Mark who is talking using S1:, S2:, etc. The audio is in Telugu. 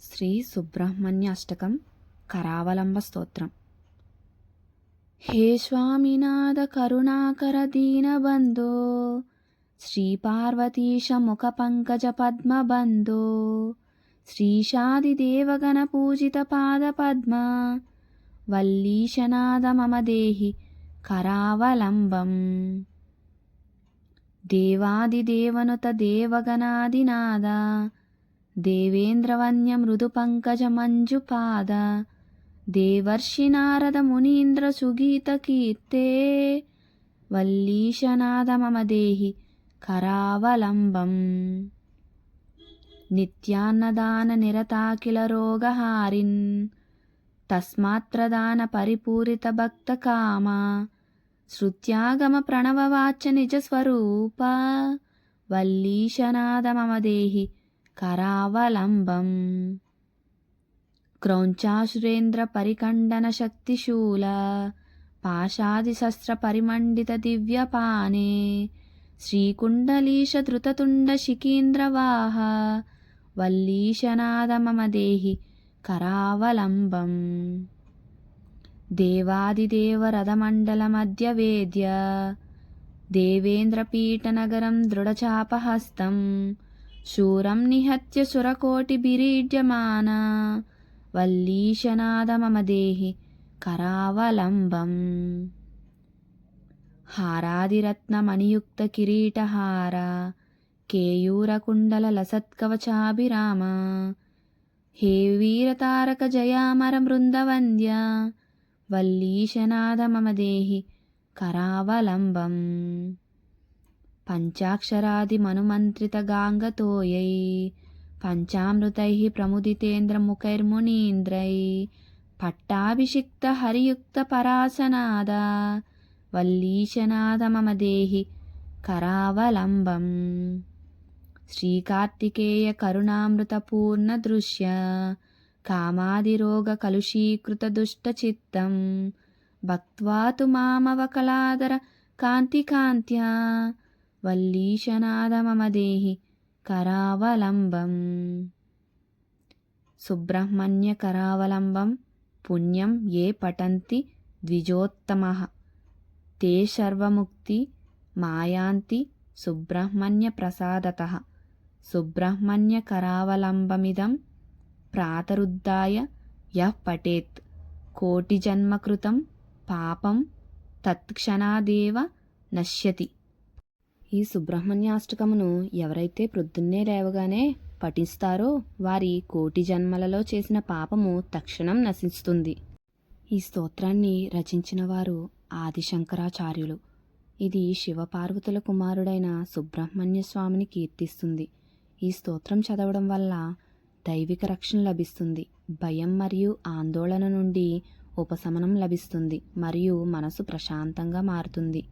S1: శ్రీ సుబ్రహ్మణ్య అష్టకం కరావలంబ స్తోత్రం. హే స్వామినాథ కరుణాకర దీనబంధో శ్రీపార్వతీశ ముఖ పంకజ పద్మబంధో శ్రీషాది దేవగణ పూజిత పాద పద్మ వల్లీశనాథ మమ దేహి కరావలంబం. దేవాదిదేవనుత దేవగణాదినాద దేవేంద్రవన్య మృదు పంకజ మంజుపాద దేవర్షి నారద మునీంద్ర సుగీత కీర్తే వల్లీశనాథ మమ దేహి కరావలంబం. నిత్యాన్నదాన నిరతాకిల రోగహారిన్ తస్మాత్రదాన పరిపూరిత భక్త కామ శృత్యాగమ ప్రణవవాచ నిజ స్వరూప వల్లీశనాద మమ దేహి కరావలంబం. క్రౌంచాసురేంద్ర పరికండన శక్తిశూల పాశాదిశస్త్ర పరిమండిత దివ్యపానే శ్రీకుండలీశ ధృతతుండ శిఖీంద్రవాహ వల్లీశనాద శూరం నిహత్య సురకోటిభిరీడ్యమాన వల్లీశనాద మమ దేహి కరావలంబం. హారాదిరత్నమణియుక్త కిరీటహార కేయూరకుండల లసత్కవచాభిరామ హే వీరతారక జయామర బృందవంద్య వల్లీశనాద మమ దేహి కరావలంబం. పంచాక్షరాది మనుమంత్రిత గాంగతోయై పంచామృతై ప్రముదితేంద్రముఖైర్మునీంద్రై పట్టాభిషిక్త హరియుక్త పరాసనాద వల్లీశనాద మమ దేహి కరావలంబం. శ్రీకార్తికేయ కరుణామృతపూర్ణ దృశ్య కామాదిరోగ కలుషీకృత దుష్టచిత్తం భక్త్వా తు మామవకలాదర కాంతికాంత్యా వల్లీశనాద మమ దేహి కరావలంబం సుబ్రహ్మణ్య కరావలంబం పుణ్యం ఏ పఠంతి ద్విజోత్తమ తే సర్వముక్తి మాయాంతి సుబ్రహ్మణ్య ప్రసాదత సుబ్రహ్మణ్య కరావలంబమిదం ప్రాతరుద్ధాయ యః పఠేత్ కోటిజన్మకృతం పాపం తత్క్షణాదేవ నశ్యతి ఈ సుబ్రహ్మణ్యాష్టకమును ఎవరైతే ప్రొద్దున్నే లేవగానే పఠిస్తారో వారి కోటి జన్మలలో చేసిన పాపము తక్షణం నశిస్తుంది. ఈ స్తోత్రాన్ని రచించిన వారు ఆదిశంకరాచార్యులు. ఇది శివపార్వతుల కుమారుడైన సుబ్రహ్మణ్య స్వామిని కీర్తిస్తుంది. ఈ స్తోత్రం చదవడం వల్ల దైవిక రక్షణ లభిస్తుంది. భయం మరియు ఆందోళన నుండి ఉపశమనం లభిస్తుంది. మరియు మనసు ప్రశాంతంగా మారుతుంది.